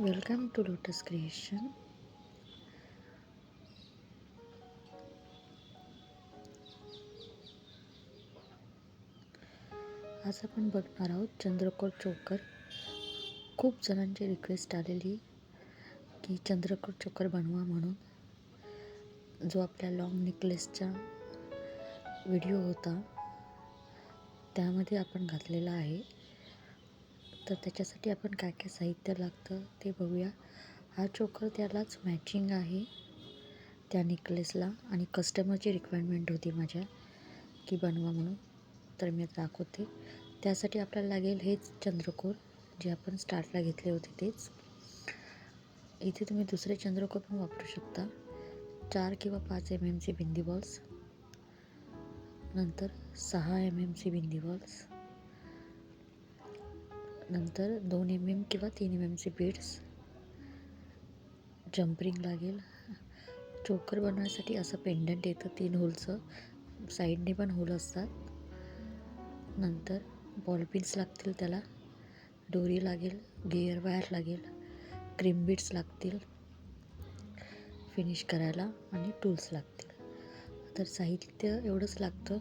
Welcome to lotus creation आज आपण बघणार आहोत चंद्रकोर चोकर. खूप जणांची रिक्वेस्ट आलेली की चंद्रकोर चोकर बनवा म्हणून. जो आपल्या लॉंग नेकलेसचा व्हिडिओ होता त्यामध्ये आपण घातलेला आहे. तर त्याच्यासाठी आपण काय काय साहित्य लागतं ते बघूया. हा चोकर त्यालाच मॅचिंग आहे. त्या नेकलेसला आणि कस्टमरची रिक्वायरमेंट होती माझ्या की बनवा म्हणून. तर मी दाखवते. त्यासाठी आपल्याला लागेल हेच चंद्रकोर जे आपण स्टार्टला घेतले होते तेच. इथे तुम्ही दुसरे चंद्रकोर पण वापरू शकता. चार किंवा पाच एम एमची बिंदी बॉल्स नंतर सहा एम एमची बिंदी बॉल्स नंतर दोन एम एम किंवा तीन एम एमचे बीड्स जम्परिंग लागेल. चोकर बनवण्यासाठी असं पेंडंट येतं तीन होलचं साईडने पण होल असतात. नंतर बॉलपिन्स लागतील त्याला. दोरी लागेल गिअर वायर लागेल क्रीम बीड्स लागतील. फिनिश करायला आणि टूल्स लागतील. तर साहित्य एवढंच लागतं.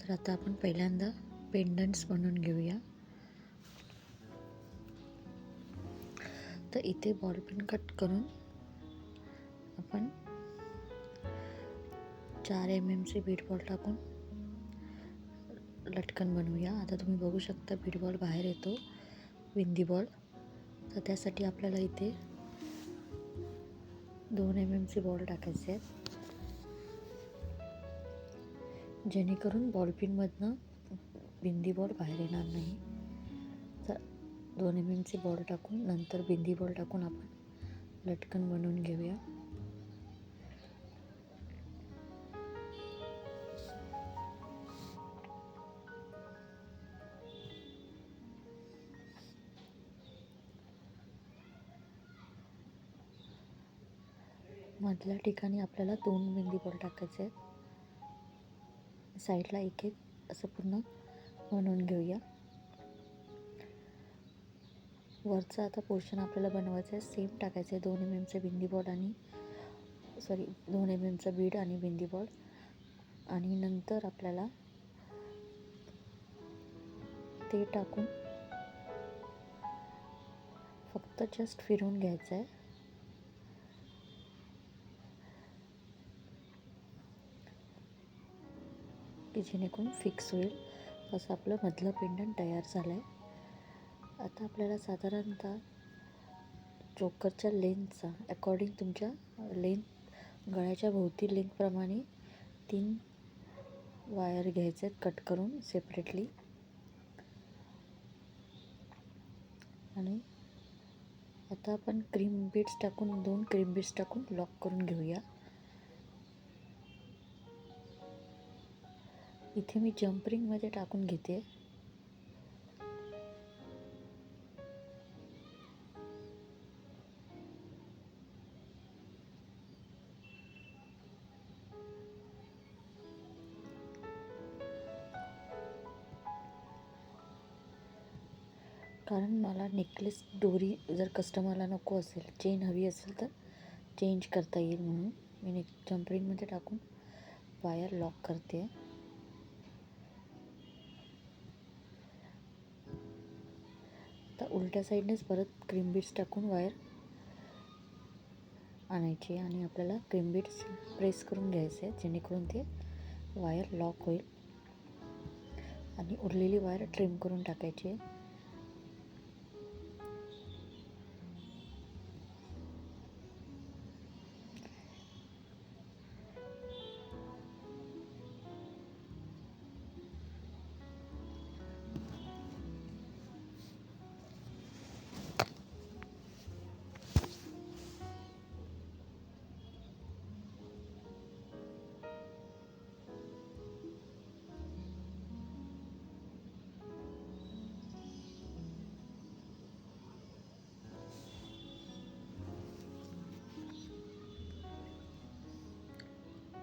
तर आता आपण पहिल्यांदा पेंडंट्स बनवून घेऊया. तर इथे बॉलपिन कट करून आपण चार एम एमचे बीट बॉल टाकून लटकन बनवूया. आता तुम्ही बघू शकता बीट बॉल बाहेर येतो विंदी बॉल तर त्यासाठी आपल्याला इथे दोन एम एमचे बॉल टाकायचे आहेत. जेणेकरून बॉलपिनमधनं बिंदी बॉल बाहेर येणार नाही. दोन एम एमचे बॉल टाकून नंतर बिंदी बॉल टाकून आपण लटकन बनवून घेऊया. मधल्या ठिकाणी आपल्याला दोन बिंदी बॉल टाकायचे आहेत. साईडला एक एक असं पूर्ण बनवून घेऊया. वरचं आता पोर्शन आपल्याला बनवायचं आहे. सेम टाकायचं आहे. दोन एम एमचं बिंदी बॉल आणि सॉरी दोन एम एमचं बीड आणि बिंदी बॉल आणि नंतर आपल्याला ते टाकून फक्त जस्ट फिरवून घ्यायचं आहे. की जेणेकरून फिक्स होईल. असं आपलं मधलं पेंडंट तयार झालं आहे आता आपल्याला साधारणतः चोकरच्या लेंथचा अकॉर्डिंग तुमच्या लेंथ गळ्याच्या भोवती लेंथप्रमाणे तीन वायर घ्यायचे आहेत कट करून सेपरेटली आणि आता आपण क्रीम बीट्स टाकून दोन क्रीम बीट्स टाकून लॉक करून घेऊया. इथे मी जम्परिंगमध्ये टाकून घेते. कारण मला नेकलेस दोरी जर कस्टमरला नको असेल चेन हवी असेल तर चेंज करता येईल म्हणून. मी नेक जम्परिंगमध्ये टाकून वायर लॉक करते. आता उलट्या साईडनेच परत क्रीम बीट्स टाकून वायर आणायची आणि आपल्याला क्रीम बीट्स प्रेस करून घ्यायचे जेणेकरून ते वायर लॉक होईल. आणि उरलेली वायर ट्रिम करून टाकायची.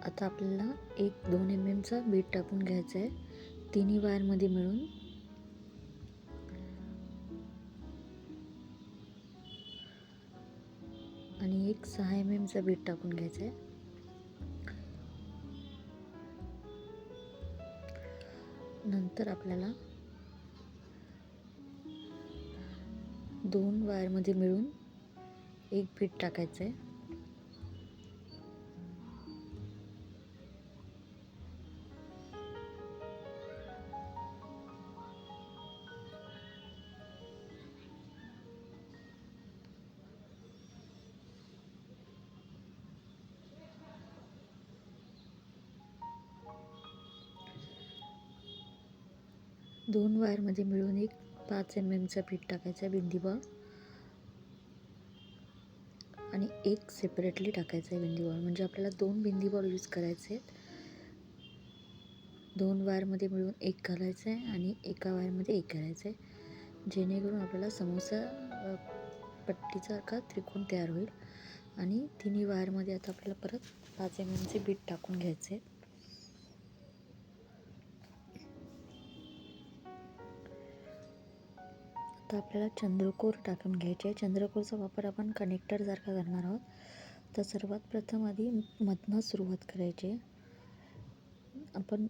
आता आपल्याला एक दोन एम एमचा बीट टाकून घ्यायचा आहे. तिन्ही वायरमध्ये मिळून. आणि एक सहा एम एमचा बीट टाकून घ्यायचं आहे. नंतर आपल्याला दोन वायरमध्ये मिळून एक बीट टाकायचं आहे. दोन वायरमध्ये मिळून एक पाच एम एमचा पीठ टाकायचा आहे बिंदीबॉल आणि एक सेपरेटली टाकायचं आहे बिंदीबॉल म्हणजे आपल्याला दोन बिंदीबॉल यूज करायचे आहेत. दोन वायरमध्ये मिळून एक घालायचं आहे आणि एका वायरमध्ये एक घालायचं आहे जेणेकरून आपल्याला समोसा पट्टीसारखा त्रिकोण तयार होईल. आणि तिन्ही वायरमध्ये आता आपल्याला परत पाच एम एमचे बीट टाकून घ्यायचे आहेत. आता आपल्याला चंद्रकोर टाकून घ्यायचे आहे. चंद्रकोरचा वापर आपण कनेक्टरसारखा करणार आहोत. तर सर्वात प्रथम आधी मधनं सुरुवात करायची आहे. आपण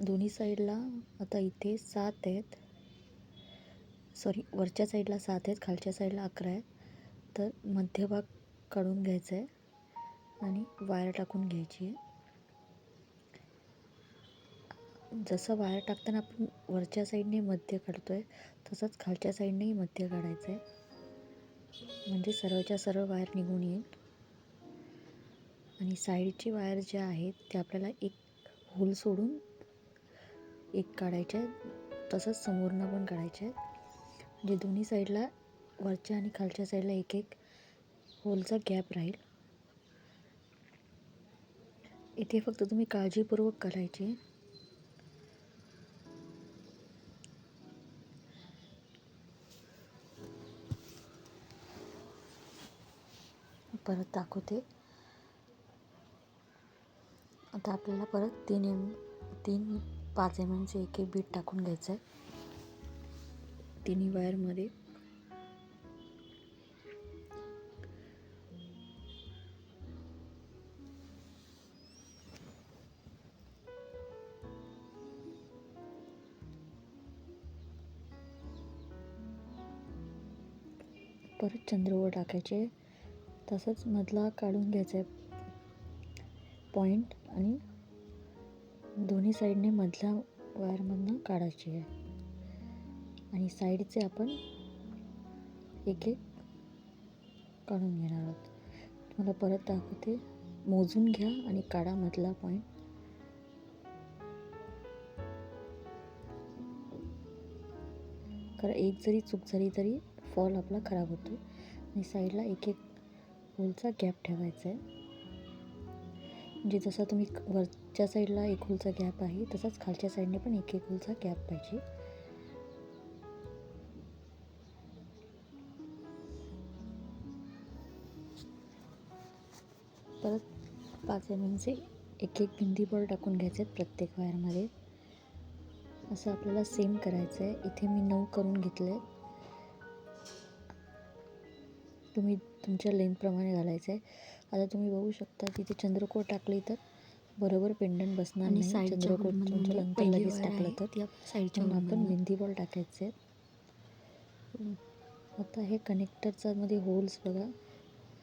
दोन्ही साईडला आता इथे सात आहेत. सॉरी वरच्या साईडला सात आहेत खालच्या साईडला अकरा आहेत. तर मध्यभाग काढून घ्यायचा आहे आणि वायर टाकून घ्यायची आहे. जसं वायर टाकताना आपण वरच्या साईडने मध्य काढतो आहे तसंच खालच्या साईडनेही मध्य काढायचं आहे म्हणजे सर्वच्या सर्व वायर निघून येईल. आणि साईडचे वायर ज्या आहेत त्या आपल्याला एक होल सोडून एक काढायच्या आहेत. तसंच समोरनं पण काढायच्या आहेत. म्हणजे दोन्ही साईडला वरच्या आणि खालच्या साईडला एक एक होलचा गॅप राहील. इथे फक्त तुम्ही काळजीपूर्वक करायची. परत दाखवते. आता आपल्याला परत तीन एम तीन पाच एम एमचे एक एक बीट टाकून घ्यायचं आहे तिन्ही वायरमध्ये. परत चंद्रवर टाकायचे. तसंच मधला काढून घ्यायचा आहे. पॉईंट आणि दोन्ही साईडने मधल्या वायरमधनं काढायची आहे. आणि साईडचे आपण एक एक काढून घेणार आहोत. तुम्हाला परत दाखवते. मोजून घ्या आणि काढा मधला पॉईंट कारण एक जरी चूक झाली तरी फॉल आपला खराब होतो. आणि साईडला एक एक होलचा गॅप ठेवायचा आहे. म्हणजे जसा तुम्ही वरच्या साईडला एक होलचा गॅप आहे तसाच खालच्या साईडने पण एक एक होलचा गॅप पाहिजे. परत पाच एम एमचे एक एक बिंदी बॉल टाकून घ्यायचे आहेत प्रत्येक वायरमध्ये. असं आपल्याला सेम करायचं आहे. इथे मी नऊ करून घेतले तुम्ही तुमच्या लेंथप्रमाणे घालायचं आहे. आता तुम्ही बघू शकता तिथे चंद्रकोर टाकली तर बरोबर पेंडंट बसणार आणि नाही. चंद्रकोर तुमच्या म्हणजे नंतर पहिली लगेच टाकलं तर त्या साईडच्या आपण. बिंदी बॉल टाकायचे आता हे कनेक्टरचा मध्ये होल्स बघा.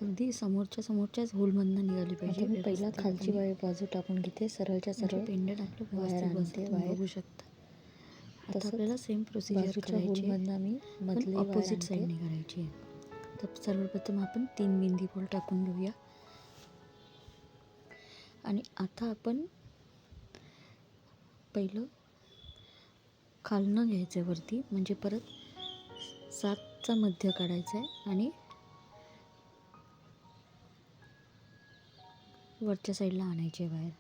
अगदी समोरच्या समोरच्याच होलमधनं निघाली पाहिजे मी पहिला खालची वायर बाजू टाकून घेते. सरळच्या सरळ पेंडेंट आपलं वायर आणते, वायर. बघू शकता. आता आपल्याला सेम प्रोसिजर करायची होलमधनं मी मधली ऑपोजिट. साईडने करायची आहे. तर सर्वप्रथम आपण तीन बिंदी बॉल टाकून घेऊया. आणि आता आपण पहिलं खालनं घ्यायचं आहे वरती म्हणजे परत सातचा मध्य काढायचा आहे आणि वरच्या साईडला आणायचे बाहेर.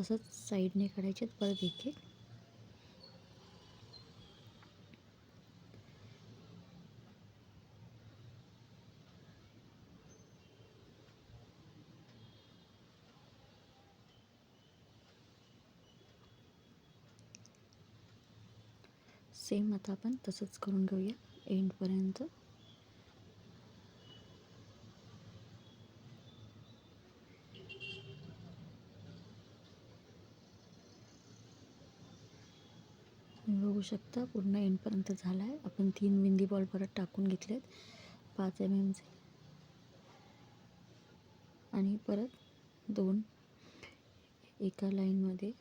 तसंच साईडने काढायचे परत एक एक. सेम आता आपण तसंच करून घेऊया. एंडपर्यंत बघू शकता पूर्ण एंडपर्यंत झाला आहे आपण तीन विंदी बॉल परत टाकून घेतलेत. पाच एम एमचे आणि परत दोन एका लाईनमध्ये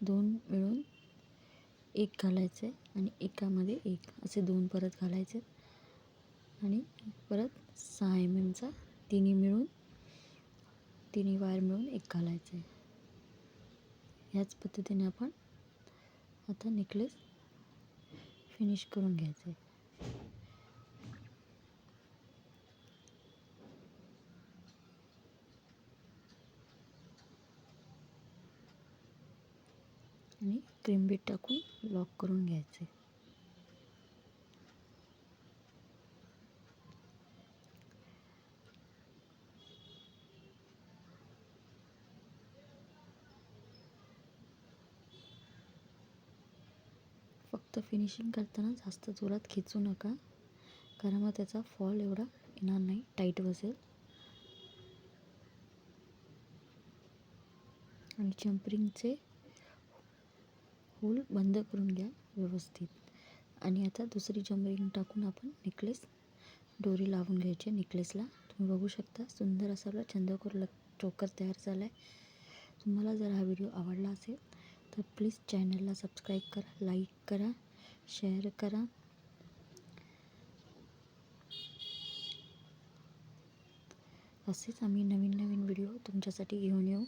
दोन मिळून एक घालायचं आहे आणि एकामध्ये एक. असे दोन परत घालायचे. आणि परत सहा एम एमचा तिन्ही मिळून तिन्ही वायर मिळून एक घालायचं आहे ह्याच पद्धतीने आपण आता नेकलेस फिनिश करून घ्यायचं आहे आणि क्रीम बीट टाकून लॉक करून घ्यायचे. फक्त फिनिशिंग करताना जास्त जोरात खेचू नका कारण मग त्याचा फॉल एवढा येणार नाही टाईट बसेल. आणि जम्परिंगचे होल बंद करून घ्या व्यवस्थित. आणि आता दुसरी जम्परिंग टाकून आपण नेकलेस दोरी लावून घ्यायची नेकलेसला. तुम्ही बघू शकता सुंदर असा आपला चंद्रकोर ल चोकर तयार झाला आहे तुम्हाला जर हा व्हिडिओ आवडला असेल तर प्लीज चॅनलला सबस्क्राईब करा लाईक करा शेअर करा. असेच आम्ही नवीन नवीन व्हिडिओ तुमच्यासाठी घेऊन येऊ.